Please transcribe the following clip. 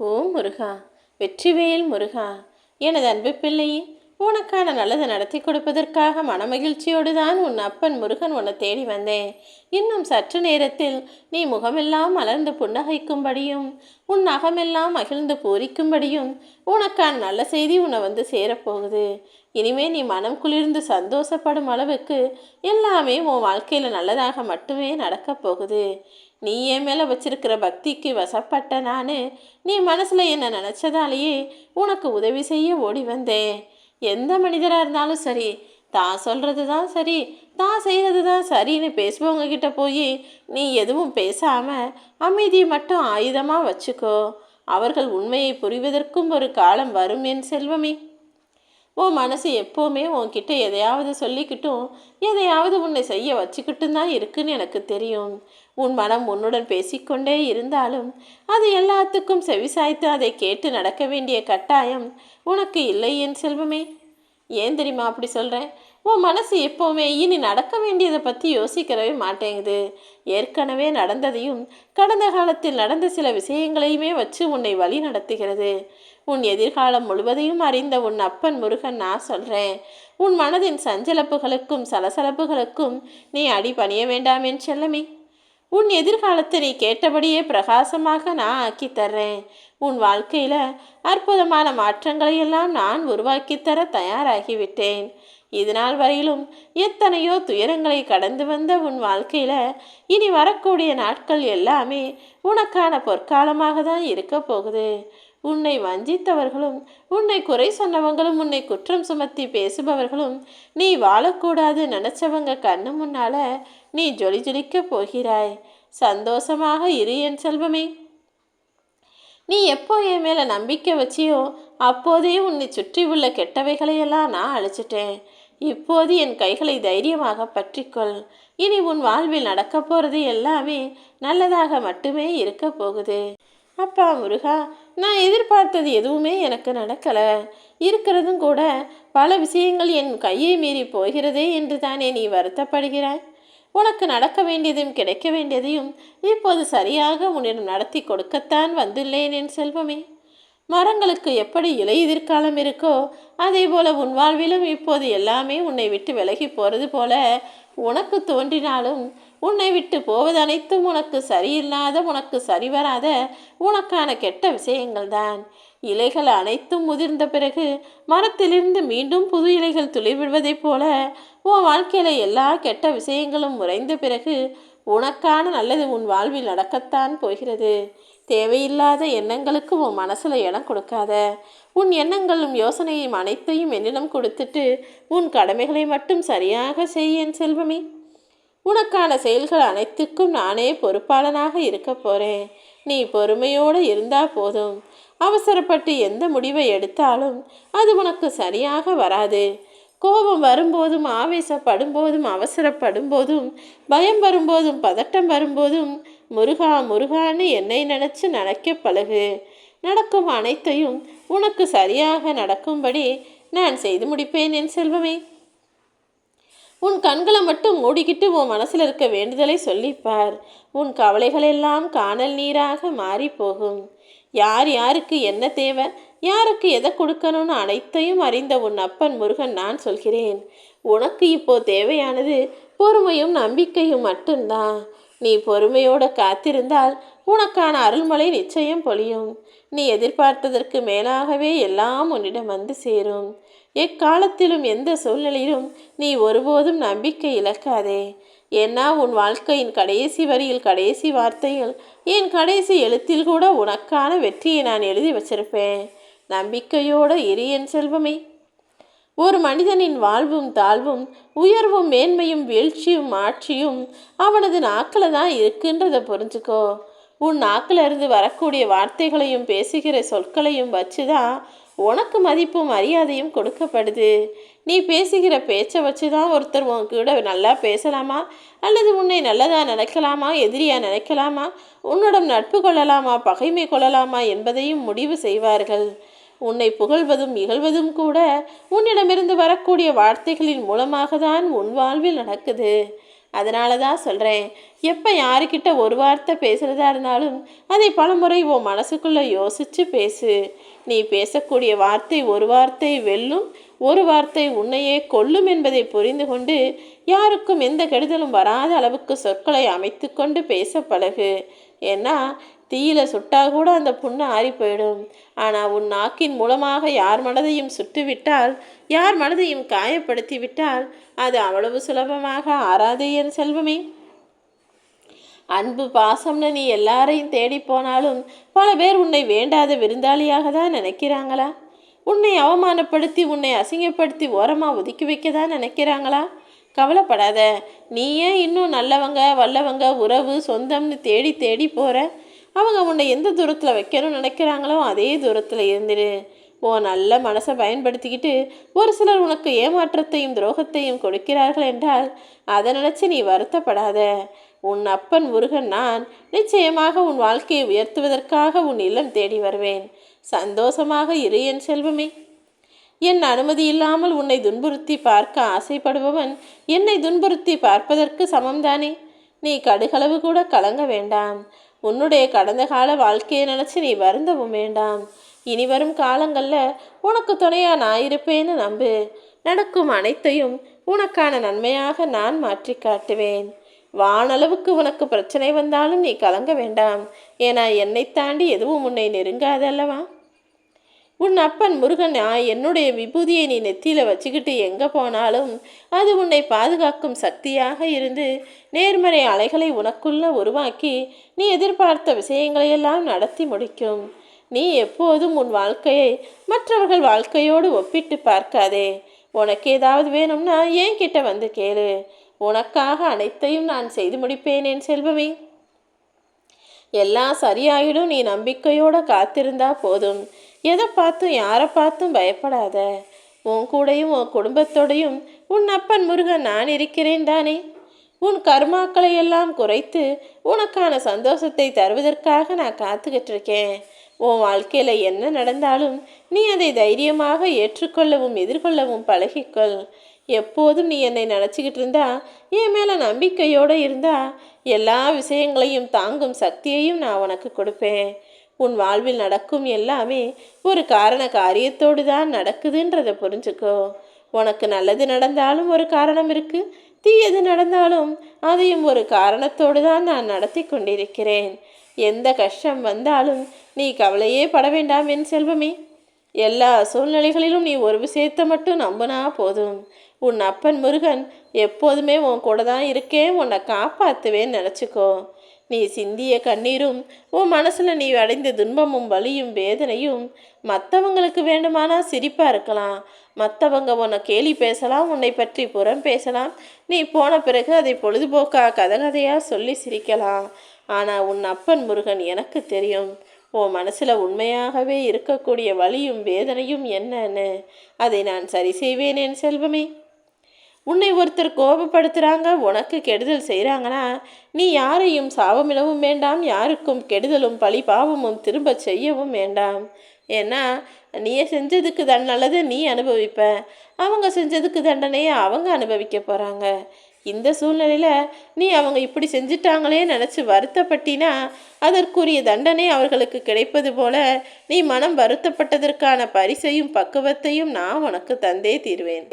ஓ முருகா வெற்றிவேல் முருகா எனது அன்பு பிள்ளையே உனக்கான நல்லதை நடத்தி கொடுப்பதற்காக மனமகிழ்ச்சியோடு தான் உன் அப்பன் முருகன் உன்னை தேடி வந்தேன். இன்னும் சற்று நேரத்தில் நீ முகமெல்லாம் மலர்ந்து புன்னகைக்கும்படியும் உன் நகமெல்லாம் மகிழ்ந்து பூரிக்கும்படியும் உனக்கான நல்ல செய்தி உன்னை வந்து சேரப்போகுது. இனிமே நீ மனம் குளிர்ந்து சந்தோஷப்படும் அளவுக்கு எல்லாமே உன் வாழ்க்கையில் நல்லதாக மட்டுமே நடக்கப் போகுது. நீ என் மேலே வச்சிருக்கிற பக்திக்கு வசப்பட்ட நான் நீ மனசில் என்ன நினச்சதாலேயே உனக்கு உதவி செய்ய ஓடி வந்தேன். எந்த மனிதராக இருந்தாலும் சரி தான் சொல்கிறது தான் சரி தான் செய்கிறது தான் சரின்னு பேசுபவங்க கிட்ட போய் நீ எதுவும் பேசாமல் அமைதியை மட்டும் ஆயுதமாக வச்சுக்கோ. அவர்கள் உண்மையை புரிவதற்கும் ஒரு காலம் வரும் என் செல்வமே. உன் மனசு எப்போவுமே உன்கிட்ட எதையாவது சொல்லிக்கிட்டும் எதையாவது உன்னை செய்ய வச்சுக்கிட்டும் தான் இருக்குன்னு எனக்கு தெரியும். உன் மனம் உன்னுடன் பேசிக்கொண்டே இருந்தாலும் அது எல்லாத்துக்கும் செவிசாய்த்து அதை கேட்டு நடக்க வேண்டிய கட்டாயம் உனக்கு இல்லை என் செல்வமே. ஏன் தெரியுமா அப்படி சொல்கிறேன் உன் மனசு எப்போவுமே இனி நடக்க வேண்டியதை பற்றி யோசிக்கிறவே மாட்டேங்குது. ஏற்கனவே நடந்ததையும் கடந்த காலத்தில் நடந்த சில விஷயங்களையுமே வச்சு உன்னை வழி நடத்துகிறது. உன் எதிர்காலம் முழுவதையும் அறிந்த உன் அப்பன் முருகன் நான் சொல்கிறேன் உன் மனதின் சஞ்சலப்புகளுக்கும் சலசலப்புகளுக்கும் நீ அடி பணிய வேண்டாம் என் செல்லமே. உன் எதிர்காலத்தை நீ கேட்டபடியே பிரகாசமாக நான் ஆக்கி தர்றேன். உன் வாழ்க்கையில் அற்புதமான மாற்றங்களை எல்லாம் நான் உருவாக்கி தர தயாராகிவிட்டேன். இதனால் வரையிலும் எத்தனையோ துயரங்களை கடந்து வந்த உன் வாழ்க்கையில் இனி வரக்கூடிய நாட்கள் எல்லாமே உனக்கான பொற்காலமாக தான் இருக்க போகுது. உன்னை வஞ்சித்தவர்களும் உன்னை குறை சொன்னவங்களும் உன்னை குற்றம் சுமத்தி பேசுபவர்களும் நீ வாழக்கூடாது நினச்சவங்க கண்ணு முன்னால நீ ஜொலி ஜொலிக்க போகிறாய். சந்தோஷமாக இரு என் செல்வமே. நீ எப்போ என் மேலே நம்பிக்கை வச்சியோ அப்போதே உன்னை சுற்றி உள்ள கெட்டவைகளையெல்லாம் நான் அழிச்சிட்டேன். இப்போது என் கைகளை தைரியமாக பற்றிக்கொள். இனி உன் வாழ்வில் நடக்கப் போகிறது எல்லாமே நல்லதாக மட்டுமே இருக்க போகுது. அப்பா முருகா நான் எதிர்பார்த்தது எதுவுமே எனக்கு நடக்கலை. இருக்கிறதும் கூட பல விஷயங்கள் என் கையை மீறி போகிறதே என்று தானே நீ வருத்தப்படுகிறாய்? உனக்கு நடக்க வேண்டியதும் கிடைக்க வேண்டியதையும் இப்போது சரியாக உன்னிடம் நடத்தி கொடுக்கத்தான் வந்துள்ளேன் என் செல்வமே. மரங்களுக்கு எப்படி இலை எதிர்காலம் இருக்கோ அதே போல உன் வாழ்விலும் இப்போது எல்லாமே உன்னை விட்டு விலகி போகிறது போல உனக்கு தோன்றினாலும் உன்னை விட்டு போவது அனைத்தும் உனக்கு சரியில்லாத உனக்கு சரிவராத உனக்கான கெட்ட விஷயங்கள் தான். இலைகள் அனைத்தும் முதிர்ந்த பிறகு மரத்திலிருந்து மீண்டும் புது இலைகள் துளிர்விடுவதைப் போல உன் வாழ்க்கையில் எல்லா கெட்ட விஷயங்களும் முறைந்த பிறகு உனக்கான நல்லது உன் வாழ்வில் நடக்கத்தான் போகிறது. தேவையில்லாத எண்ணங்களுக்கு உன் மனசில் இடம் கொடுக்காத. உன் எண்ணங்களும் யோசனையும் அனைத்தையும் என்னிடம் கொடுத்துட்டு உன் கடமைகளை மட்டும் சரியாக செய்ய செல்வமே. உனக்கான செயல்கள் அனைத்துக்கும் நானே பொறுப்பாளனாக இருக்க போகிறேன் நீ பொறுமையோடு இருந்தால் போதும். அவசரப்பட்டு எந்த முடிவை எடுத்தாலும் அது உனக்கு சரியாக வராது. கோபம் வரும்போதும் ஆவேசப்படும் போதும் அவசரப்படும் போதும் பயம் வரும்போதும் பதட்டம் வரும்போதும் முருகா முருகான்னு என்னை நினச்சி நடக்க பழகு. நடக்கும் அனைத்தையும் உனக்கு சரியாக நடக்கும்படி நான் செய்து முடிப்பேன் என் செல்வமே. உன் கண்களை மட்டும் மூடிக்கிட்டு உன் மனசில் இருக்க வேண்டுதலை சொல்லிப்பார். உன் கவலைகளெல்லாம் காணல் நீராக மாறி போகும் யார் யாருக்கு என்ன தேவை யாருக்கு எதை கொடுக்கணும்னு அனைத்தையும் அறிந்த உன் அப்பன் முருகன் நான் சொல்கிறேன். உனக்கு இப்போ தேவையானது பொறுமையும் நம்பிக்கையும் மட்டும்தான். நீ பொறுமையோடு காத்திருந்தால் உனக்கான அருள்மலை நிச்சயம் பொழியும். நீ எதிர்பார்த்ததற்கு மேலாகவே எல்லாம் உன்னிடம் வந்து சேரும். எக்காலத்திலும் எந்த சூழ்நிலையிலும் நீ ஒருபோதும் நம்பிக்கை இழக்காதே. ஏன்னா உன் வாழ்க்கையின் கடைசி வரியில் கடைசி வார்த்தையில் என் கடைசி எழுத்தில் கூட உனக்கான வெற்றியை நான் எழுதி வச்சிருப்பேன். நம்பிக்கையோடு இரு என் செல்வமே. ஒரு மனிதனின் வாழ்வும் தாழ்வும் உயர்வும் மேன்மையும் வீழ்ச்சியும் ஆட்சியும் அவனது நாக்கில் தான் இருக்குன்றதை புரிஞ்சுக்கோ. உன் நாக்கில் இருந்து வரக்கூடிய வார்த்தைகளையும் பேசுகிற சொற்களையும் வச்சு தான் உனக்கு மதிப்பும் மரியாதையும் கொடுக்கப்படுது. நீ பேசுகிற பேச்சை வச்சு தான் ஒருத்தர் உன் கூட நல்லா பேசலாமா? அல்லது உன்னை நல்லதாக நினைக்கலாமா? எதிரியாக நினைக்கலாமா? உன்னுடன் நட்பு கொள்ளலாமா? பகைமை கொள்ளலாமா? என்பதையும் முடிவு செய்வார்கள். உன்னை புகழ்வதும் இகழ்வதும் கூட உன்னிடமிருந்து வரக்கூடிய வார்த்தைகளின் மூலமாக தான் உன் வாழ்வில் நடக்குது. அதனால தான் சொல்கிறேன் எப்போ யாருக்கிட்ட ஒரு வார்த்தை பேசுகிறதா இருந்தாலும் அதை பலமுறை உன் மனசுக்குள்ளே யோசித்து பேசு. நீ பேசக்கூடிய வார்த்தை ஒரு வார்த்தை வெல்லும் ஒரு வார்த்தை உன்னையே கொல்லும் என்பதை புரிந்து கொண்டு யாருக்கும் எந்த கெடுதலும் வராத அளவுக்கு சொற்களை அமைத்து கொண்டு பேச பழகு. ஏன்னா தீயில சுட்டா கூட அந்த புண்ணு ஆறி போயிடும் ஆனால் உன் நாக்கின் மூலமாக யார் மனதையும் சுட்டுவிட்டால் யார் மனதையும் காயப்படுத்தி விட்டால் அது அவ்வளவு சுலபமாக ஆறாது என் செல்வமே. அன்பு பாசம்னு நீ எல்லாரையும் தேடி போனாலும் பல பேர் உன்னை வேண்டாத விருந்தாளியாக தான் நினைக்கிறாங்களா? உன்னை அவமானப்படுத்தி உன்னை அசிங்கப்படுத்தி ஓரமாக ஒதுக்கி வைக்க தான் நினைக்கிறாங்களா? கவலைப்படாத நீ ஏன் இன்னும் நல்லவங்க வல்லவங்க உறவு சொந்தம்னு தேடி தேடி போகிற அவங்க உன்னை எந்த தூரத்தில் வைக்கணும்னு நினைக்கிறாங்களோ அதே தூரத்தில் இருந்துடு ஓ நல்ல மனசை பயன்படுத்திக்கிட்டு ஒரு சிலர் உனக்கு ஏமாற்றத்தையும் துரோகத்தையும் கொடுக்கிறார்கள் என்றால் அதை நினச்சி நீ வருத்தப்படாத. உன் அப்பன் முருகன் நான் நிச்சயமாக உன் வாழ்க்கையை உயர்த்துவதற்காக உன் இல்லம் தேடி வருவேன். சந்தோஷமாக இரு என் செல்வமே. என் அனுமதி இல்லாமல் உன்னை துன்புறுத்தி பார்க்க ஆசைப்படுபவன் என்னை துன்புறுத்தி பார்ப்பதற்கு சமம்தானே. நீ கடுகளவு கூட கலங்க வேண்டாம். உன்னுடைய கடந்த கால வாழ்க்கையை நினச்சி நீ வருந்தவும் வேண்டாம். இனி வரும் காலங்களில் உனக்கு துணையா நான் இருப்பேன்னு நம்பு. நடக்கும் அனைத்தையும் உனக்கான நன்மையாக நான் மாற்றி காட்டுவேன். வானளவுக்கு உனக்கு பிரச்சனை வந்தாலும் நீ கலங்க வேண்டாம். ஏன்னா என்னை தாண்டி எதுவும் உன்னை நெருங்காதல்லவா உன் அப்பன் முருகன் என்னுடைய விபூதியை நீ நெத்தியில் வச்சுக்கிட்டு எங்கே போனாலும் அது உன்னை பாதுகாக்கும் சக்தியாக இருந்து நேர்மறை அலைகளை உனக்குள்ள உருவாக்கி நீ எதிர்பார்த்த விஷயங்களையெல்லாம் நடத்தி முடிக்கும். நீ எப்போதும் உன் வாழ்க்கையை மற்றவர்கள் வாழ்க்கையோடு ஒப்பிட்டு பார்க்காதே. உனக்கு ஏதாவது வேணும்னா ஏன் கிட்ட வந்து கேளு. உனக்காக அனைத்தையும் நான் செய்து முடிப்பேன் என் செல்வமே. எல்லாம் சரியாயிடும் நீ நம்பிக்கையோடு காத்திருந்தா போதும். எதை பார்த்தும் யாரை பார்த்தும் பயப்படாத. உன் கூடையும் உன் குடும்பத்தோடையும் உன் அப்பன் முருகன் நான் இருக்கிறேன் தானே. உன் கர்மாக்களை எல்லாம் குறைத்து உனக்கான சந்தோஷத்தை தருவதற்காக நான் காத்துக்கிட்டு இருக்கேன். உன் வாழ்க்கையில் என்ன நடந்தாலும் நீ அதை தைரியமாக ஏற்றுக்கொள்ளவும் எதிர்கொள்ளவும் பழகிக்கொள். எப்போதும் நீ என்னை நினச்சிக்கிட்டு இருந்தா என் மேலே நம்பிக்கையோடு இருந்தா எல்லா விஷயங்களையும் தாங்கும் சக்தியையும் நான் உனக்கு கொடுப்பேன். உன் வாழ்வில் நடக்கும் எல்லாமே ஒரு காரண காரியத்தோடு தான் நடக்குதுன்றதை புரிஞ்சுக்கோ. உனக்கு நல்லது நடந்தாலும் ஒரு காரணம் இருக்கு தீயது நடந்தாலும் அதையும் ஒரு காரணத்தோடு தான் நான் நடத்தி கொண்டிருக்கிறேன். எந்த கஷ்டம் வந்தாலும் நீ கவலையே பட வேண்டாம் என் செல்வமே. எல்லா சூழ்நிலைகளிலும் நீ ஒரு விஷயத்தை மட்டும் நம்பினா போதும். உன் அப்பன் முருகன் எப்போதுமே உன் கூட தான் இருக்கேன் உன்னை காப்பாற்றுவேன்னு நினச்சிக்கோ. நீ சிந்திய கண்ணீரும் உன் மனசில் நீ அடைந்த துன்பமும் வலியும் வேதனையும் மற்றவங்களுக்கு வேண்டுமானா சிரிப்பாக இருக்கலாம். மற்றவங்க உன்னை கேலி பேசலாம் உன்னை பற்றி புறம் பேசலாம். நீ போன பிறகு அதை பொழுதுபோக்காக கதை கதையாக சொல்லி சிரிக்கலாம். ஆனால் உன் அப்பன் முருகன் எனக்கு தெரியும் உன் மனசில் உண்மையாகவே இருக்கக்கூடிய வலியும் வேதனையும் என்னன்னு? அதை நான் சரி செய்வேன் என் செல்வமே. உன்னை ஒருத்தர் கோபப்படுத்துகிறாங்க உனக்கு கெடுதல் செய்கிறாங்கன்னா நீ யாரையும் சாபமிடவும் வேண்டாம் யாருக்கும் கெடுதலும் பழி பாவமும் திரும்ப செய்யவும் வேண்டாம். ஏன்னா நீ செஞ்சதுக்கு தன் நல்லது நீ அனுபவிப்ப. அவங்க செஞ்சதுக்கு தண்டனையை அவங்க அனுபவிக்க போகிறாங்க இந்த சூழ்நிலையில் நீ அவங்க இப்படி செஞ்சிட்டாங்களே நினச்சி வருத்தப்பட்டினா அதற்குரிய தண்டனை அவர்களுக்கு கிடைப்பது போல நீ மனம் வருத்தப்பட்டதற்கான பரிசையும் பக்குவத்தையும் நான் உனக்கு தந்தே தீர்வேன்.